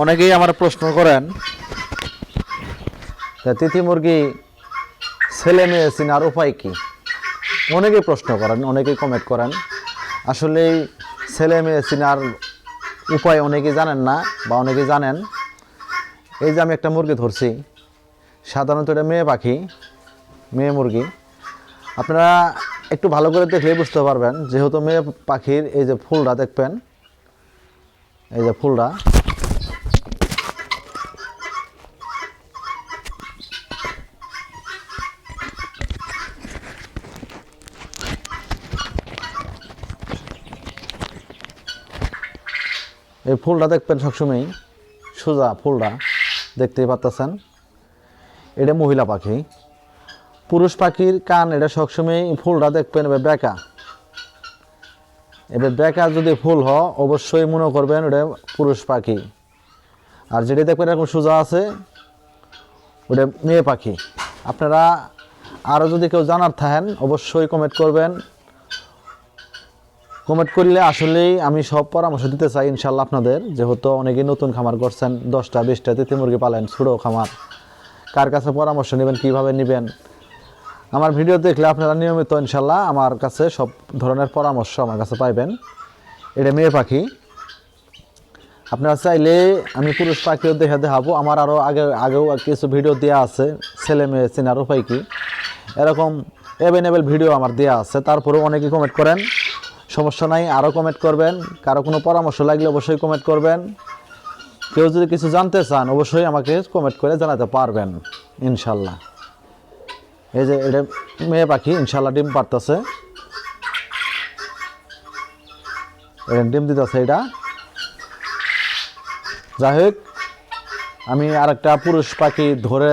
অনেকেই আমার প্রশ্ন করেন তিথি মুরগি ছেলে মেয়ে চিনার উপায় কী? অনেকেই প্রশ্ন করেন, অনেকেই কমেন্ট করেন। আসলে ছেলে মেয়ে চিনার উপায় অনেকেই জানেন না বা অনেকেই জানেন। এই যে আমি একটা মুরগি ধরছি, সাধারণত এটা মেয়ে পাখি, মেয়ে মুরগি। আপনারা একটু ভালো করে দেখলে বুঝতে পারবেন, যেহেতু মেয়ে পাখির এই যে ফুলটা দেখবেন, এই যে ফুলটা এই ফুলটা দেখবেন সবসময় সোজা ফুলটা দেখতেই পাচ্ছেন এটা মহিলা পাখি। পুরুষ পাখির কান, এটা সবসময় ফুলটা দেখবেন এবার বেঁকা এবার বেঁকা যদি ফুল হ অবশ্যই মনে করবেন ওটা পুরুষ পাখি। আর যেটা দেখবেন এরকম সোজা আছে, ওটা মেয়ে পাখি। আপনারা আরও যদি কেউ জানার থাকেন, অবশ্যই কমেন্ট করবেন। কমেন্ট করলে আসলেই আমি সব পরামর্শ দিতে চাই ইনশাল্লাহ আপনাদের। যেহেতু অনেকেই নতুন খামার করছেন, দশটা, বিশটা তিথি মুরগি পালেন, ছোটো খামার। কার কাছে পরামর্শ নেবেন, কীভাবে নেবেন? আমার ভিডিও দেখলে আপনারা নিয়মিত ইনশাল্লাহ আমার কাছে সব ধরনের পরামর্শ আমার কাছে পাইবেন। এটা মেয়ে পাখি। আপনারা চাইলে আমি পুরুষ পাখিও দেখে দেখাবো। আমার আরও আগে, আগেও কিছু ভিডিও দেওয়া আছে, ছেলে মেয়ে চেনার উপায় কি? এরকম অ্যাভেলেবেল ভিডিও আমার দেওয়া আছে। তারপরেও অনেকে কমেন্ট করেন। সমস্যা নাই আরও কমেন্ট করবেন। কারও কোনো পরামর্শ লাগলে অবশ্যই কমেন্ট করবেন। কেউ যদি কিছু জানতে চান, অবশ্যই আমাকে কমেন্ট করে জানাতে পারবেন, ইনশাল্লাহ। এই যে এটা মেয়ে পাখি, ইনশাল্লাহ ডিম পারতেছে। ডিম দিতেছে এটা। যাই হোক, আমি আরেকটা পুরুষ পাখি ধরে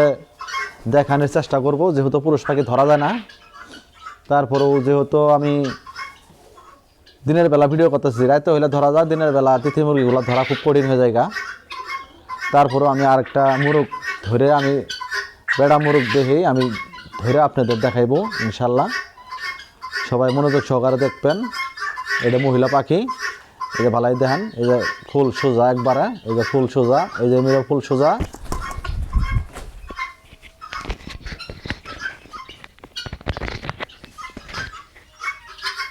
দেখানোর চেষ্টা করব। যেহেতু পুরুষ পাখি ধরা যায় না, তারপরেও যেহেতু আমি দিনের বেলা ভিডিও করতেছি। রাতে হইলে ধরা যায়, দিনের বেলা তিথি মুরগিগুলো ধরা খুব কঠিন হয়ে যায়। তারপরেও আমি আরেকটা মুরগ ধরে আমি বেড়া মুরগ দেখে আমি ধরে আপনাদের দেখাইবো ইনশাল্লাহ সবাই মনোযোগ সহকারে দেখবেন। এটা মহিলা পাখি, এই যে ভালাই দেখেন এই যে ফুল সোজা একবারে, এই যে ফুল সোজা, এই যে মেয়ের ফুল সোজা।